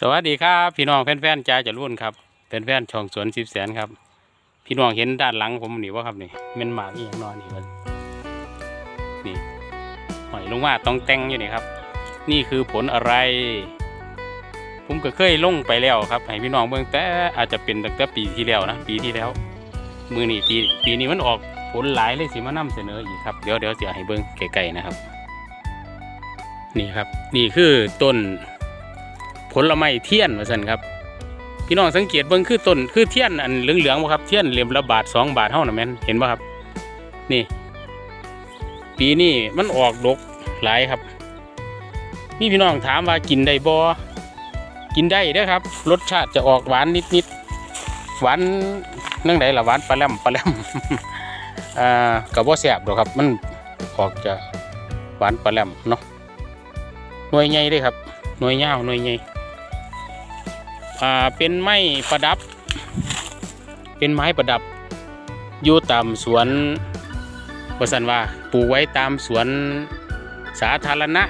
สวัสดีครับพี่น้องแฟนๆจ่าจรุ่นครับแฟนๆช่องสวนสิบแสนครับ พี่น้องเห็นด้านหลังผมนี่ว่าครับนี่แมันหมากอีหยังนอนนี่มันนี่หอยลงมาต้องแต่งอยู่นี่ครับ นี่คือผลอะไร ผมก็เคยลงไปแล้วครับ ให้พี่น้องเบิ่งแต่อาจจะเป็นตั้งแต่ปีที่แล้วนะปีที่แล้ว มือนี่ปีปีนี้มันออกผลหลายเลยสิมานํเสนออีกครับเดี๋ยวเดี๋ยวจะให้เบิ่งไกลๆนะครับ นี่ครับ นี่คือต้น ผลไม้เทียนมาสั่นครับ พี่น้องสังเกตเบิ่งคือต้นคือเทียนอันเหลืองๆบ่ครับเทียนเหลี่ยมละบาทสองบาทเท่านั้นแม่นเห็นป่ะครับ นี่ ปีนี้มันออกดกหลายครับนี่พี่น้องถามว่ากินได้บ่กินได้เด้อครับ รสชาติจะออกหวานนิดๆหวานนั่งไหนล่ะหวานปลาแหลมปลาแหลมอ่ากับบ่แซ่บดอกครับ มันออกจะหวานปลาแหลมเนาะหน่วยใหญ่เด้อครับหน่วยยาวหน่วยใหญ่ อ่าเป็นไม้ประดับ เป็นไม้ประดับ อยู่ตามสวนวสันว่าปลูกไว้ตามสวนสาธารณะ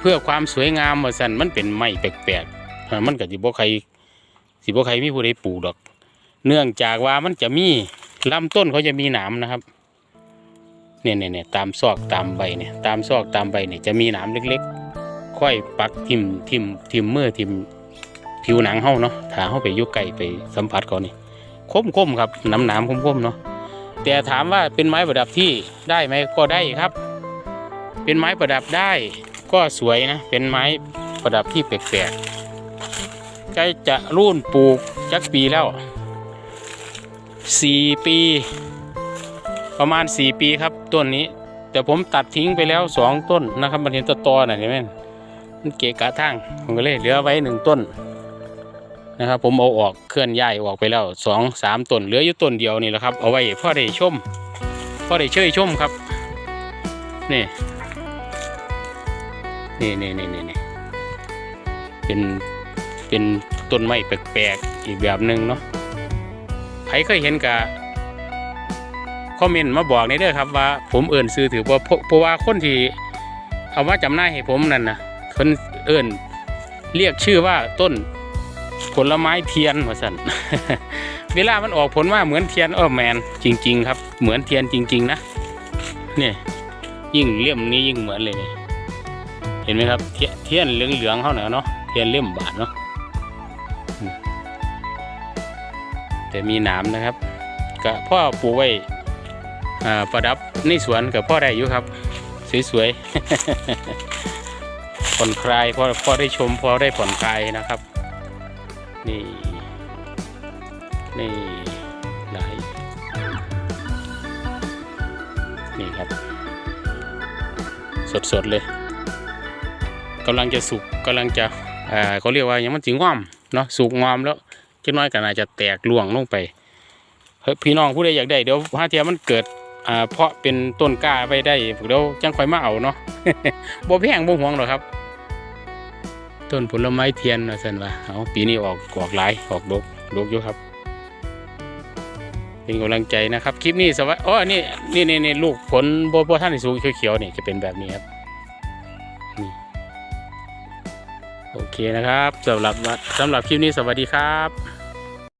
เพื่อความสวยงามวสันมันเป็นไม้แปลกๆมันก็สิบ่ใครสิบใครมีผู้ใดปลูกดอก เนื่องจากว่ามันจะมีลำต้นเขาจะมีหนามนะครับเนี่ยเนี่ยเนี่ยตามซอกตามใบเนี่ยตามซอกตามใบเนี่ยจะมีหนามเล็กๆ ค่อยปักทิมทิมทิมเมื่อทิม ผิวหนังเฮาเนาะถ้าเฮาไปยุกไก่ไปสัมผัสเขานี่คมคมๆครับน้ำหนามคมคมๆเนาะแต่ถามว่าเป็นไม้ประดับที่ได้ไหมก็ได้ครับ เป็นไม้ประดับได้ก็สวยนะ เป็นไม้ประดับที่แปลกๆใกล้จะรุ่นปลูกจักปีแล้วสี่ปี ประมาณสี่ปีครับต้นนี้ แต่ผมตัดทิ้งไปแล้วสองต้นนะครับมันเห็นตะตอน่ะเห็นไหมมันเกะกะทางผมก็เลยเหลือไว้หนึ่งต้น นะครับ ผมเอาออกเคลื่อนย้ายออกไปแล้วสองสามต้นเหลืออยู่ต้นเดียวนี่แหละครับ เอาไว้พ่อได้ชมพ่อได้เชยชมครับ นี่นี่นี่นี่นี่เป็นเป็นต้นไม้แปลกๆอีกแบบหนึ่งเนาะใครเคยเห็นกะคอมเมนต์มาบอกในเด้อครับว่าผมเอิ่นซื้อถือว่าเพราะว่าคนที่เอามาจำหน้าให้ผมนั่นนะคนเอิ่นเรียกชื่อว่าต้น ผลไม้เทียนว่าสันเวลามันออกผลมาเหมือนเทียนเออแมนจริง ๆ ครับ เหมือนเทียนจริง ๆ นะเนี่ยยิ่งเลี่ยมนี้ยิ่งเหมือนเลยนี่เห็นไหมครับเทียนเหลืองๆเขาเนาะเนาะเทียนเลี่ยมบาทเนาะแต่มีหนามนะครับก็พ่อปลูกไว้อ่าประดับในสวนกับพ่อได้อยู่ครับ สวยๆผ่อนคลายพอพอได้ชมพ่อได้ผ่อนคลายนะครับ นี่นี่หลายนี่ครับ สดๆเลยกำลังจะสุกกำลังจะอ่าเขาเรียกว่าย่างมันจิงงอมเนาะสุกงอมแล้วจักหน้อยก็น่าจะแตกล่วงลงไปเฮ้ยพี่น้องผู้ใดอยากได้เดี๋ยวถ้าเทียมันเกิดอ่าเพาะเป็นต้นกล้าไปได้เดี๋ยวจังค่อยมาเอาเนาะบ่แพงบ่ห่วงหรอกครับ ต้นผลไม้เทียนนะสันว่าเอาปีนี้ออกออกหลายออกดกดกอยู่ครับ เป็นกำลังใจนะครับ คลิปนี้สวัสดีอ๋อนี่นี่นี่นี่ลูกผลโบโบท่านสูงเขียวๆนี่จะเป็นแบบนี้ครับนี่โอเคนะครับสำหรับสำหรับคลิปนี้สวัสดีครับ